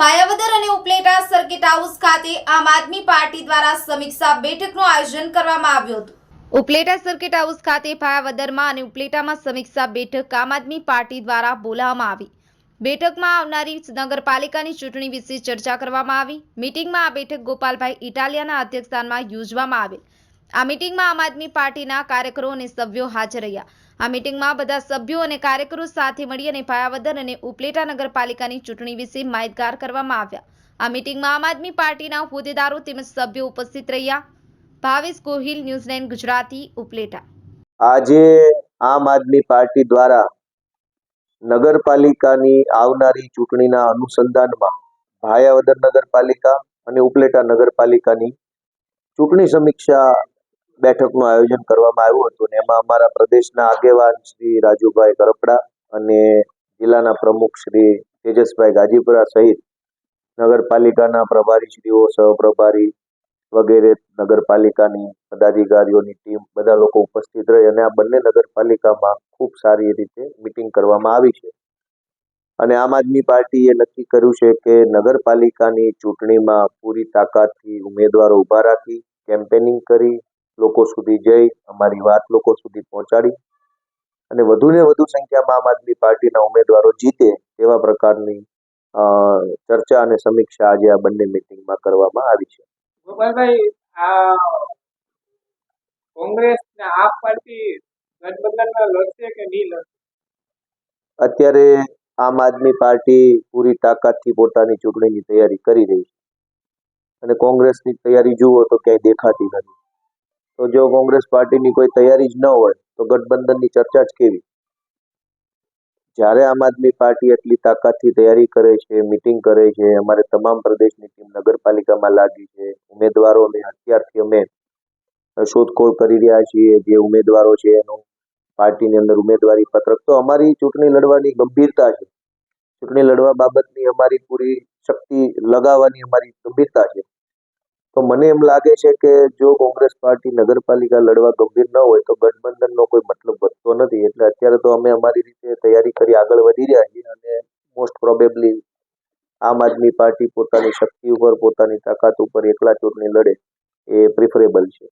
પાયાવદર અને Upleta circuit house ખાતે આમ આદમી પાર્ટી દ્વારા સમીક્ષા બેઠકનું આયોજન કરવામાં આવ્યું હતું. ઉપલેટા સર્કિટ હાઉસ ખાતે પાયાવદરમાં અને ઉપલેટામાં સમીક્ષા બેઠક આમ આદમી પાર્ટી દ્વારા બોલાવવામાં આવી. બેઠકમાં આવનારી નગરપાલિકાની ચૂંટણી વિશે ચર્ચા કરવામાં આવી. મીટિંગમાં આ બેઠક ગોપાલભાઈ ઇટાલિયાના અધ્યક્ષસ્થાનમાં યોજવામાં આવેલ. આ મીટિંગમાં આમ આદમી પાર્ટીના કાર્યકરો અને સભ્યો હાજર રહ્યા. આ મીટિંગમાં બધા સભ્યો અને કાર્યકરો સાથે મળી અને પાયાવદર અને ઉપલેટા નગરપાલિકાની ચૂંટણી વિશે માહિતગાર કરવામાં આવ્યા. આ મીટિંગમાં આમ આદમી પાર્ટીના હોદ્દેદારો તેમજ સભ્યો ઉપસ્થિત રહ્યા. ભાવેશ ગોહિલ ન્યૂઝલેન્ડ ગુજરાતી, ઉપલેટા. આજે આમ આદમી પાર્ટી દ્વારા નગરપાલિકાની આવનારી ચૂંટણીના અનુસંધાનમાં ભાયાવદર નગરપાલિકા અને ઉપલેટા નગરપાલિકાની ચૂંટણી સમીક્ષા બેઠકનું આયોજન કરવામાં આવ્યું હતું અને એમાં અમારા પ્રદેશના આગેવાન શ્રી રાજુભાઈ કરપડા અને જિલ્લાના પ્રમુખ શ્રી તેજસભાઈ ગાજીપુરા સહિત નગરપાલિકાના પ્રભારી શ્રીઓ સહપ્રભારી વગેરે નગરપાલિકાની પદાધિકારીઓની ટીમ બધા લોકો ઉપસ્થિત રહી અને આ બંને નગરપાલિકામાં ખૂબ સારી રીતે મિટિંગ કરવામાં આવી છે. અને આમ આદમી પાર્ટીએ નક્કી કર્યું છે કે નગરપાલિકાની ચૂંટણીમાં પૂરી તાકાતથી ઉમેદવારો ઊભા રાખી, કેમ્પેનિંગ કરી લોકો સુધી જઈ અમારી વાત લોકો સુધી પહોંચાડી અને વધુને વધુ સંખ્યામાં આમ આદમી પાર્ટીના ઉમેદવારો જીતે તેવા પ્રકારની ચર્ચા અને સમીક્ષા આજે આ બંને મિટિંગમાં કરવામાં આવી છે. ગોપાલભાઈ આ કોંગ્રેસ ને આપ પાર્ટી ગઠબંધનમાં લડશે કે નહીં લડશે? અત્યારે આમ આદમી પાર્ટી પૂરી તાકાતથી પોતાની ચૂંટણીની તૈયારી કરી રહી છે. અને કોંગ્રેસની તૈયારી જુઓ તો ક્યાંય દેખાતી નથી. તો જો કોંગ્રેસ પાર્ટીની કોઈ તૈયારી જ ન હોય, તો ગઠબંધનની ચર્ચા જ કેવી? જ્યારે આમ આદમી પાર્ટી એટલી તાકાતથી તૈયારી કરે છે, મિટિંગ કરે છે, અમારે તમામ પ્રદેશની ટીમ નગરપાલિકામાં લાગી છે, ઉમેદવારો અમે અત્યારથી અમે શોધખોળ કરી રહ્યા છીએ, જે ઉમેદવારો છે એનું પાર્ટીની અંદર ઉમેદવારી પત્રક. તો અમારી ચૂંટણી લડવાની ગંભીરતા છે. ચૂંટણી લડવા બાબતની અમારી પૂરી શક્તિ લગાવવાની અમારી ગંભીરતા છે. તો મને એમ લાગે છે કે જો કોંગ્રેસ પાર્ટી નગરપાલિકા લડવા ગંભીર ન હોય તો ગઠબંધનનો કોઈ મતલબ વધતો નથી. એટલે અત્યારે તો અમે અમારી રીતે તૈયારી કરી આગળ વધી રહ્યા છીએ અને મોસ્ટ પ્રોબેબલી આમ આદમી પાર્ટી પોતાની શક્તિ ઉપર, પોતાની તાકાત ઉપર એકલા ચૂંટણી લડે એ પ્રિફરેબલ છે.